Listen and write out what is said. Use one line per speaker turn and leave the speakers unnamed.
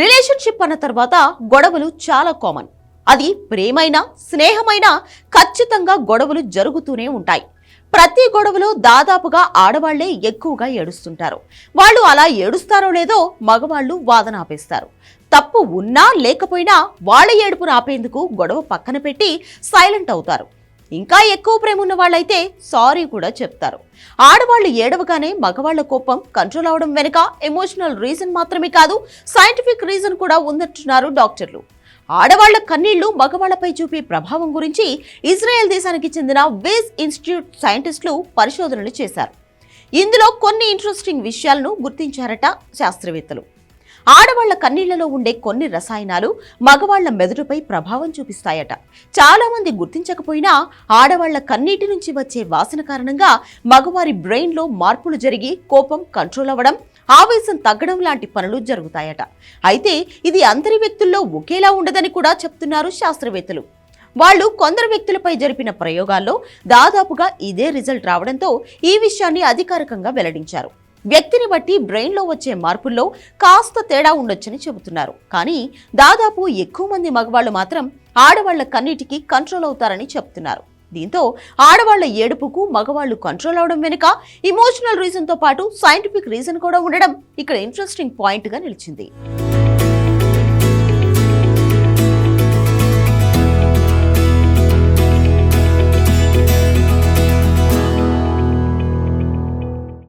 Relationship అన్న తర్వాత గొడవలు చాలా కామన్. అది ప్రేమైనా స్నేహమైనా ఖచ్చితంగా గొడవలు జరుగుతూనే ఉంటాయి. ప్రతి గొడవలో దాదాపుగా ఆడవాళ్ళే ఎక్కువగా ఏడుస్తుంటారు. వాళ్ళు అలా ఏడుస్తారో లేదో మగవాళ్ళు వాదన ఆపేస్తారు. తప్పు ఉన్నా లేకపోయినా వాళ్ళ ఏడుపును ఆపేందుకు గొడవ పక్కన పెట్టి సైలెంట్ అవుతారు. ఇంకా ఎక్కువ ప్రేమ ఉన్న వాళ్ళైతే సారీ కూడా చెప్తారు. ఆడవాళ్ళు ఏడవగానే మగవాళ్ళ కోపం కంట్రోల్ అవడం వెనుక ఎమోషనల్ రీజన్ మాత్రమే కాదు సైంటిఫిక్ రీజన్ కూడా ఉందంటున్నారు డాక్టర్లు. ఆడవాళ్ళ కన్నీళ్ళు మగవాళ్ళపై చూపే ప్రభావం గురించి ఇజ్రాయెల్ దేశానికి చెందిన వేజ్ ఇన్స్టిట్యూట్ సైంటిస్టులు పరిశోధనలు చేశారు. ఇందులో కొన్ని ఇంట్రెస్టింగ్ విషయాలను గుర్తించారట శాస్త్రవేత్తలు. ఆడవాళ్ళ కన్నీళ్ళలో ఉండే కొన్ని రసాయనాలు మగవాళ్ళ మెదడుపై ప్రభావం చూపిస్తాయట. చాలా మంది గుర్తించకపోయినా ఆడవాళ్ళ కన్నీటి నుంచి వచ్చే వాసన కారణంగా మగవారి బ్రెయిన్లో మార్పులు జరిగి కోపం కంట్రోల్ అవ్వడం ఆవేశం తగ్గడం లాంటి పనులు జరుగుతాయట. అయితే ఇది అందరి వ్యక్తుల్లో ఒకేలా ఉండదని కూడా చెప్తున్నారు శాస్త్రవేత్తలు. వాళ్ళు కొందరు వ్యక్తులపై జరిపిన ప్రయోగాల్లో దాదాపుగా ఇదే రిజల్ట్ రావడంతో ఈ విషయాన్ని అధికారికంగా వెల్లడించారు. వ్యక్తిని బట్టి బ్రెయిన్లో వచ్చే మార్పుల్లో కాస్త తేడా ఉండొచ్చని చెబుతున్నారు. కానీ దాదాపు ఎక్కువ మంది మగవాళ్ళు మాత్రం ఆడవాళ్ళ కన్నిటికి కంట్రోల్ అవుతారని చెప్తున్నారు. దీంతో ఆడవాళ్ళ ఏడుపుకు మగవాళ్ళు కంట్రోల్ అవడం వెనుక ఇమోషనల్ రీజన్తో పాటు సైంటిఫిక్ రీజన్ కూడా ఉండడం ఇక్కడ ఇంట్రెస్టింగ్ పాయింట్గా నిలిచింది.